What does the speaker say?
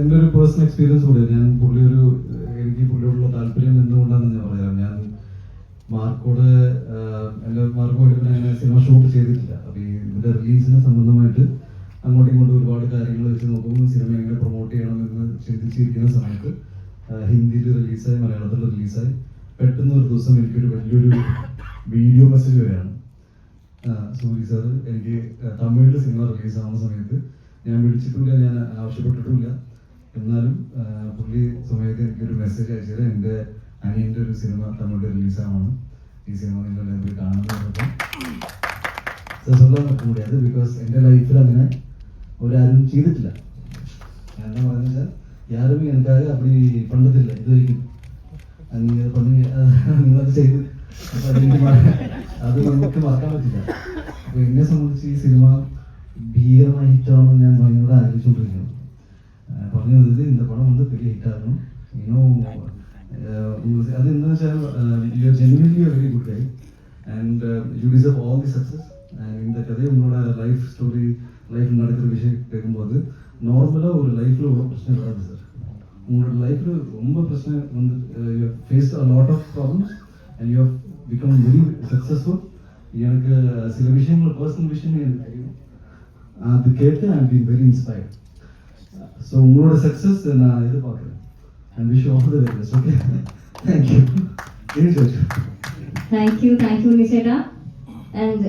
എന്റെ ഒരു personal experience കൂടെ ഞാൻ പുള്ളി ഒരു എനിക്ക് പുള്ളിയോടുള്ള താല്പര്യം എന്തുകൊണ്ടാണെന്ന് ഞാൻ പറയാം. ഞാൻ മാർക്കോട് എന്റെ മാർക്കോട് പിന്നെ സിനിമ ഷൂട്ട് ചെയ്തിട്ടില്ല. അപ്പോൾ ഈ ഇതിന്റെ റിലീസിന് സംബന്ധമായിട്ട് അങ്ങോട്ടും ഇങ്ങോട്ടും ഒരുപാട് കാര്യങ്ങൾ വെച്ച് നോക്കുമ്പോൾ സിനിമ എങ്ങനെ പ്രൊമോട്ട് ചെയ്യണമെന്ന് ചിന്തിച്ചിരിക്കുന്ന സമയത്ത് ഹിന്ദിയിൽ റിലീസായി മലയാളത്തിൽ റിലീസായി പെട്ടെന്ന് ഒരു ദിവസം എനിക്കൊരു വലിയൊരു വീഡിയോ മെസ്സേജ് വരികയാണ്. സൂരി സാർ എനിക്ക് തമിഴിൽ സിനിമ റിലീസാവുന്ന സമയത്ത് ഞാൻ വിളിച്ചിട്ടില്ല ഞാൻ ആവശ്യപ്പെട്ടിട്ടില്ല എന്നാലും പുള്ളി സമയത്ത് എനിക്കൊരു മെസ്സേജ് അയച്ചത്. എന്റെ അനിയന്റെ ഒരു സിനിമ തമിഴിൽ റിലീസാവാണ് ഈ സിനിമ നിങ്ങളെല്ലാവരും കാണാൻ പറഞ്ഞപ്പോൾ സ്വന്തം മുടിയാത് ബിക്കോസ് എന്റെ ലൈഫിൽ അങ്ങനെ ഒരാരും ചെയ്തിട്ടില്ല. കാരണം പറഞ്ഞാൽ വെച്ചാൽ യാരും എനിക്കാകെ അപ്പടി പണ്ടത്തില്ല. ഇതുവരിക്കും. നിങ്ങൾ പറഞ്ഞു നിങ്ങളത് അത് നമുക്ക് മറക്കാൻ പറ്റില്ല. അപ്പോൾ എന്നെ സംബന്ധിച്ച് ഈ സിനിമ ഭീകരമായ ഹിറ്റാണെന്ന് ഞാൻ ഭയങ്കര ആലോചിച്ചുകൊണ്ടിരിക്കുന്നു ആ, പറഞ്ഞു വന്നത് இந்த படம் வந்து பெரிய ஹிட் ஆகணும் இன்னும் அது என்ன വെച്ചാൽ you are genuinely very good guy and you deserve all the success and இந்த கதை உங்களோட லைஃப் ஸ்டோரி லைஃப் நடக்கிற விஷயம் கேட்கும்போது நார்மலாக ஒரு லைஃப்பில் இவ்வளோ பிரச்சனை வராது சார் உங்களோட லைஃப்பில் ரொம்ப பிரச்சனை வந்து you face a lot of problems and you have become very successful எனக்கு சில விஷயங்கள் பர்சனல் விஷயம் எனக்கு தெரியும் அது கேட்டு I been very inspired so உங்களோட சக்ஸஸ் நான் எதிர்பார்க்குறேன் and wish all the very best okay thank you thank you thank you நிஷேடா and